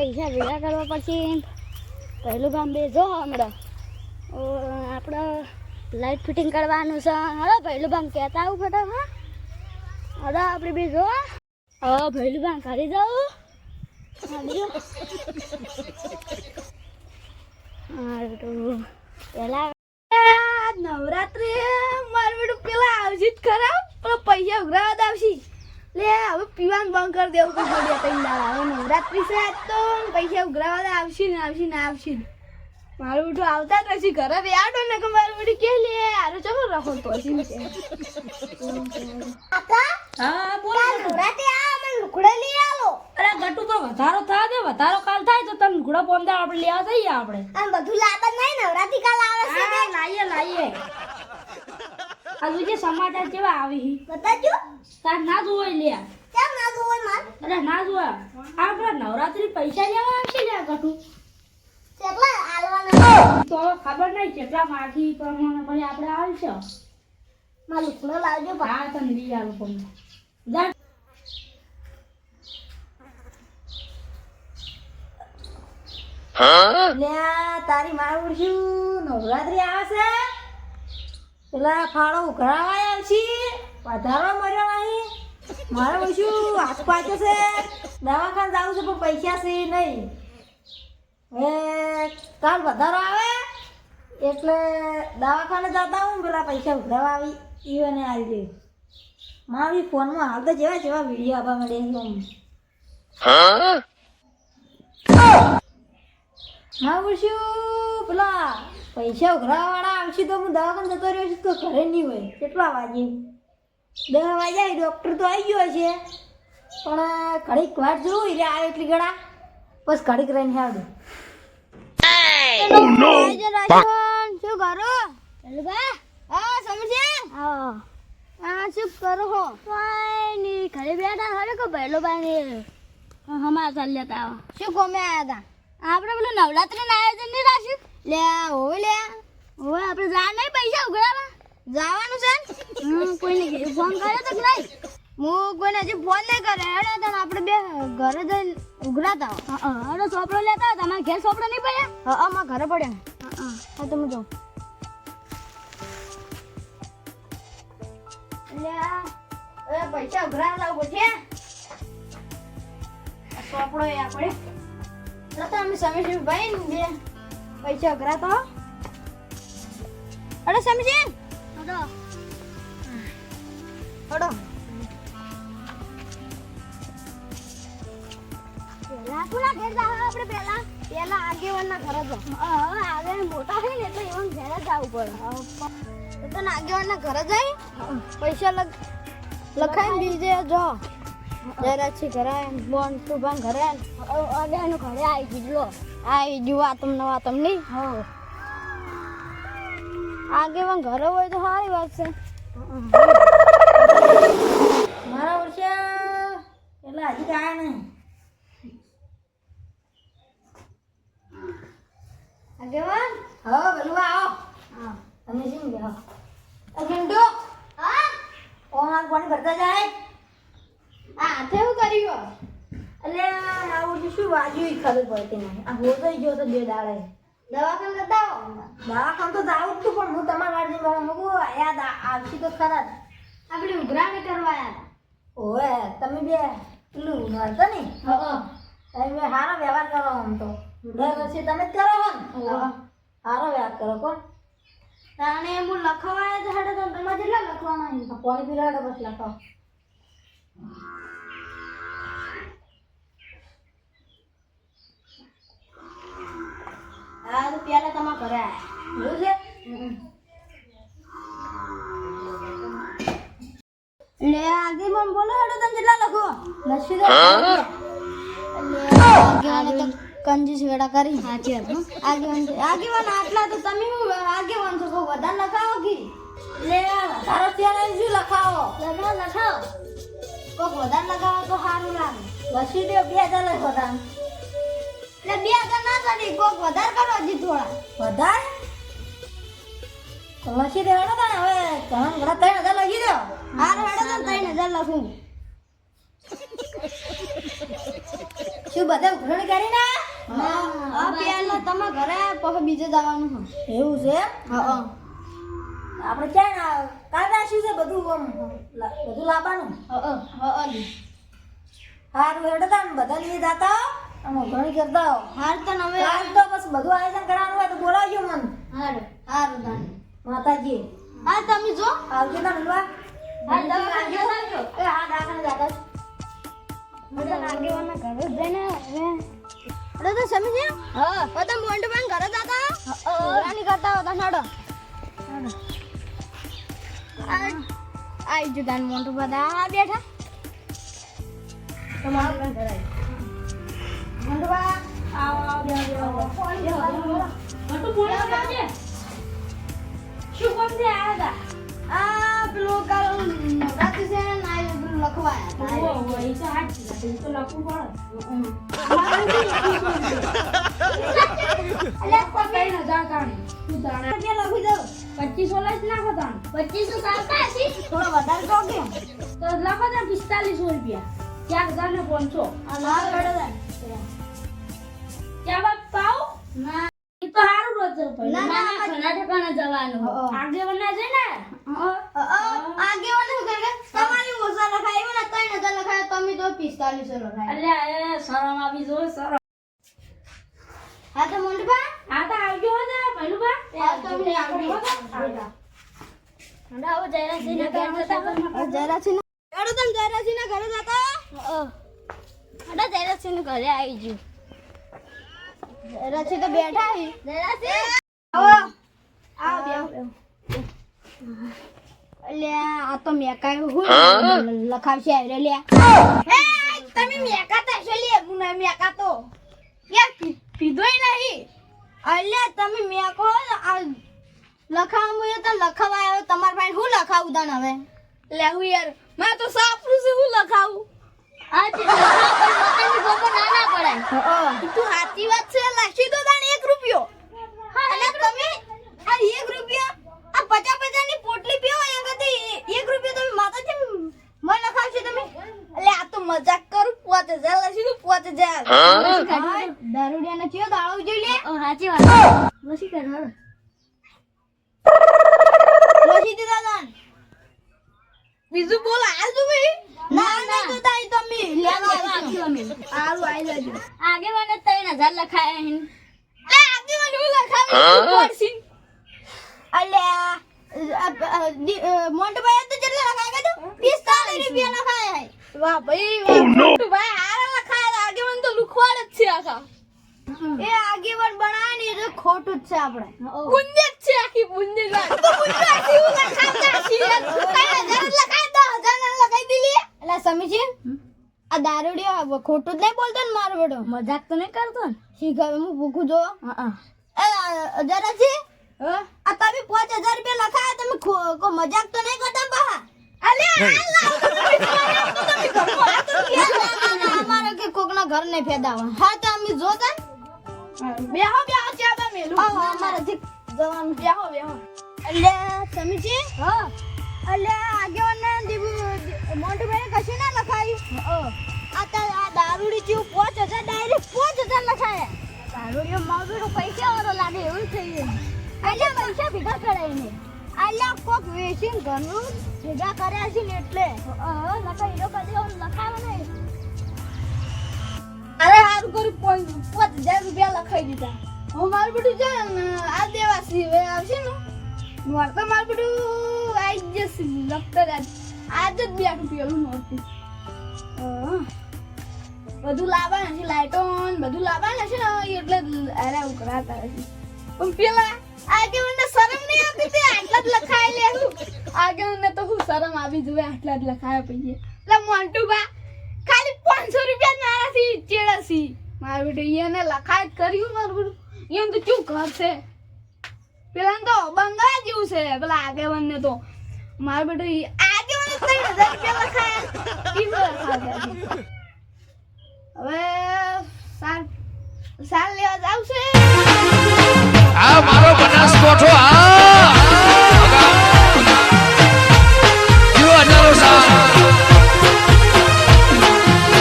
પૈસા ભેગા કરવા પછી પહેલું કામ બે જો હમણાં. આપણે લાઇટ ફિટિંગ કરવાનું છે. હવે પહેલું કામ કહેતા આવું ફટાફટ હવે આપણે બે જો. હવે પહેલું કામ કરી દઉં પેલા નવરાત્રી મારું પેલા આવશે જ ખરા, પણ પૈસા ઉઘરાવા આવશે. લે હવે પીવાનું બંધ કરી દેવું કે જોડે તઈ દાડા. હવે નવરાત્રી છે આજ તો પૈસા ઉઘરાવા તો આવશે ને આવશે ને આવશે ને મારું બેટું આવતા જ હશે ઘરે આડો ને મારું બેટું કે લે આરો ચલો રખો તો હશે ને હા બોલો નવરાત્રી આ મને લુકડે લઈ આલો અરે ગટુ તો વધારો થાય ને વધારો કાલ થાય તો તમે ઘોડા પોમદા આપણે લેવા જઈએ આપણે. આમ બધું લાવતા નહીં નવરાત્રી કાલ આવે છે લાઈએ લાઈએ. આ જે સમાચાર કેવા આવી? હી બતાજો. તાર ના જોવાય લે કેમ ના જોવાય માર? અરે ના જોવા આ પેલા નવરાત્રી પૈસા લેવા આવશે લ્યા ગટુ કેટલા આલવાના? તો ખબર નહીં કેટલા માગી પ્રમાણે પછી આપણે આવશે માર લુકડો લાવજો હા તને લઈ આવું પણ જા. લ્યા તારી મારું શું નવરાત્રી આવે છે? પેલા ફાળો ઉઘરાવા છીએ વધારો મર્યો નહીં. મારે પૂછ્યું હાથ પાછો છે. દવાખાને જવું છે પણ પૈસા છે નહીં. હવે કાલ વધારો આવે એટલે દવાખાને જતા હું પેલા પૈસા ઉઘરાવા આવી ઈવને આવી ગઈ મારી ફોનમાં હાલ તો જેવા જેવા વીડિયો આવવા મળે એમ મારું શું પેલા પૈસા ઉઘરાવા વાળા આવશે તો હું દવાખાને જતો રહ્યો છું તો ઘરે નહીં હોય. કેટલા વાગે? દસ વાગ્યા ડૉક્ટર તો આવી ગયો છે. પણ ઘડીક વાર જોવું એટલે આવે એટલી ગળા. બસ ઘડીક રહીને આવડું શું કરો? હા સમજે હા. આ શું કરો હો. કોઈ નહીં ઘરે બેઠા હરે કો પહેલો બાને હમા ચાલ્યા તા શું કોમે આયા હતા આપણે પેલું નવરાત્રીનું આયોજન નહીં રાખ્યું લે હોવે લે. હોવે આપણે જા નહીં પૈસા ઉઘરાવા. જવાનું છે? હમ કોઈને ફોન કર્યો તો નહીં? હું કોઈને હજી ફોન નહીં કરે હેડો તો આપણે બે ઘરે જઈને ઉઘરાતા હેડો સોપડો લેતા. તમારા ઘેર સોપડો નહીં પડ્યા? હા મારા ઘરે પડ્યા. હા હા. તમે જાઓ. પૈસા ઉઘરા લાવવો છે. સોપડો આપણે તમે સમજી ભાઈ ને બે પૈસા ઉઘરાતો અરે સમજી હડો. હડો. કોના ઘેર જાવ આપણે આગેવાનના ઘરે જો હવે આગળ મોટા થઈ ને એટલે એવા ઘરે જવું પડે. તો આગેવાનના ઘરે જઈ? પૈસા લખાઈ બીજે જો છે ઘરે બોન સુભાન ઘરે અને ઘરે આવી ગયો આવી ગયું આ તમને વાત તમને હો. આગેવાન ઘરે હોય તો સારી વાત છે. મારા વર્ષે એટલે હજી કાંઈ નહીં. આગેવાન? હવે પેલું આવો. તમે શું ગયા ઘંટો હા. ઓમાં પાણી ભરતા જાય આ હાથે શું કર્યું એટલે ઈ ખબર પડતી નહીં. આ હોતો ગયો તો બે દાડે. દવાખાને જતા દવાખાને તો જાવું જ તું પણ હું તમારા વાડી જઈને મૂકું યાદ આવશી તો ખરા આપણે ઉઘરાણી કરવા આવ્યા ઓએ તમે બે પેલું મળતો ને? તમે સારો વ્યવહાર કરો આમ તો. દર વર્ષે તમે જ કરો ને. સારો વ્યવહાર કરો કોણ? અને હું લખવા આવ્યા તો હેડો તો તમારે કેટલા લખવાના પાણી પીલાડો બસ લખાવ. આ તો પેલા તમારા ઘરે લે આગે મમ બોલો હડો તમ કેટલા લખો? લસી દો. આગેવાને તો કંજૂસ વેડા કરી. સાચી વાત આગેવાન આગેવાન આટલા તો તમે હું આગેવાન છો કો વધારે લખાવો કે? લે તારો ત્યાં શું લખાવો? લખાવો લખાવો. કોઈક વધારે લગાવો તો સારું લાગે. લસી દો બે હજાર લખો તાન એટલે બે હજાર ના ચડી કોઈક વધારે કરો હજી થોડા. વધારે? તો લસી દેવાનો તને. હવે ઘણા ઘણા ત્રણ હજાર લખી દો. હાર હેડો તો ત્રણ હજાર લખું. શું બધા ઉઘરણ કરી ના? હા પેલો તમે ઘરે પછી બીજે જવાનું એવું છે? હા આપણે ક્યાં કાલ રાખ્યું છે બધું આમ? બધું લાવવાનું? હા હા. હારું હેડો તા બધા લઈ જાતા હો ઘણી કરતા હો. હાર તો હવે કાલ તો બસ બધું આયોજન કરવાનું હોય તો બોલાવજો મને. હારું. હારું દાન માતાજી. હા તમે જો. આવજો તા મિલવા. હા દવાખાને જતા આવજો. એ હા દાદા દાદા બધા આગેવાના ઘરે જઈને હવે. અરે તો સમજે હા. બધા મોંટુભાઈ ઘરે જતા રાની કરતા હતા નાડો. આઈ જો તાન મોંટુ બધા. બેઠા. તમારો આવો શું આ પેલું કાલ નવરાત્રી છે ના પેલું લખવાયા હતા. હતા એ તો હાચી વાત એ તો લખવું પડે. અલ્યા પકઈ ન જા કાણી તું જાણે. રૂપિયા લખી દઉં. પચીસો લઈ નાખો તાણ. પચીસો હશે થોડો વધારે કહો કે તો લખો તાણ પિસ્તાલીસો રૂપિયા. ચાર હજાર ને પાંચસો. આ લાલ હેડો તાન. ત્યાં બાદ ના. એ તો સારું રોજ ના ના કર્ણાટકાને જવાનું. આગળ ના? છે ને આગેવાને શું કરે? તમારી ઓછા લખાય ને ત્રણ હજાર લખાય તમે તો પિસ્તાલીસો લખાય. અલ્યા એ શરમ આવી જો શરમ. હા તો મોંટભા આ તો આવજો હો ને પહેલું બા આ તો અમને આવડી. આવો ઘરે જતા. જયરાજસિંહના- હેડો ઘરે જતા? હેડો જયરાજસિંહના ઘરે આવી ગયું. તો બેઠા છે. આવો. આવો, બેહો, બેહો. અલ્યા, આ તો મેકાયું હું લખાવશે આવી રહ્યા, લ્યા. એ, તમે મેકાતા છો લે હું નહીં મેકાતો યાર પીધોય નહીં અલ્યા તમે મેકો ને આ લખાવું એ તો લખાવા આવ્યો તમારા પાસે હું લખાવું તને હવે લે હું યાર મેં તો સાપરું છે હું લખાવું તું સાચી વાત છે લખી દો તને એક રૂપિયો. અને તમે આ એક રૂપિયા આ પચાસ પચાસની પોટલી પીવો એમ કરતી એક રૂપિયો તમે મને લખાવશો તમે? એટલે આ તો મજાક કરું પોતે હજાર લખી દઉં પોતે હજાર દારૂડિયાને ચિયો દાડો જોઈ લે. સાચી વાત લસી કર લસી દીધા બીજું બોલ હાલ તું ભાઈ. ના ના તો તાઈ તમે લેવા આવજો હારું આઈ જજો. આગેવાને 3000 લખાયા હે લે આગેવાને હું લખાવી અલ્યા મોન્ટભાઈ તો કેટલા લખાયા કીધું? 45 રૂપિયા લખાયા વાહ ભાઈ મોન્ટભાઈ હારા લખાયા મને તો લુખવાડ જ છે આખા. એ આગેવાન બનાવે ને ખોટું જ છે આપણે. જ છે આખી પુણ્ય જ તો પુણ્ય આખી હું લખાવતા. છીએ તારા હજાર લખાય દો હજાર ના લખાઈ દીલી સમીજી આ દારૂડિયો ખોટું જ નહીં બોલતો ને મારો બેટો મજાક તો નહીં કરતો ને? શીખ હવે હું ભૂખું જો. જરાજી જરા છે? આ તમે પાંચ હજાર રૂપિયા લખાયા તમે કો મજાક તો નહીં કરતા બહા અલે હાલ કે ફેરવો. ના, ના, ના, અમારે ઘર નહીં ફેદાવા. હા તો અમે જોતા ને. બેહો બેહો ચા બા મેલું હા અમારે થી જવાનું બેહો બેહો. અલે સમીજી હા. એટલે આગેવાને દીબુ મોન્ટુભાઈ કશું ના લખાયું? આ તો આ દારૂડી જેવું પાંચ હજાર ડાયરેક્ટ પાંચ હજાર લખાયા. દારૂડીઓ માવડો પૈસા વાળો લાગે એવું થઈ ગયું એટલે પૈસા ભેગા કરાય ને આલ્યા કોક વેચીને ઘરનું ભેગા કર્યા છે ને એટલે. લખાઈ એનો કદી લખાવે નહીં. અરે હારું કરી પાંચ હજાર રૂપિયા લખાઈ દીધા. હું મારું બધું છે ને આ દેવાસી આવશે ને. મારે તો મારું બધું આવી જશે લખતા આજ જ બે પેલું નહોતું બધું લાવવાના છે, લાઈટો ને બધું લાવવાના છે ને એટલે અરે ઉકળાતા હશે પણ પેલા આગેવાનને શરમ નહીં આવતી તે આટલા જ લખાય લે હું. આગેવાનને તો હું શરમ આવી જોવે આટલા જ લખાયા પછી. એટલે મોન્ટુ બા ખાલી પાંચસો રૂપિયા મારાથી ચેડાસી. મારું બેટો એને લખાય કર્યું મારું બેટું એમ તો શું કરશે છે. પેલા તો બંગલા જેવું છે, પેલા આગેવાનને તો. મારું બેટું આગેવાને ત્રણ હજાર રૂપિયા લખાયા ઈ તો લખાવ્યા છે. હવે સાર સાર લેવા જાવ આ મારો બનાસકોઠો આ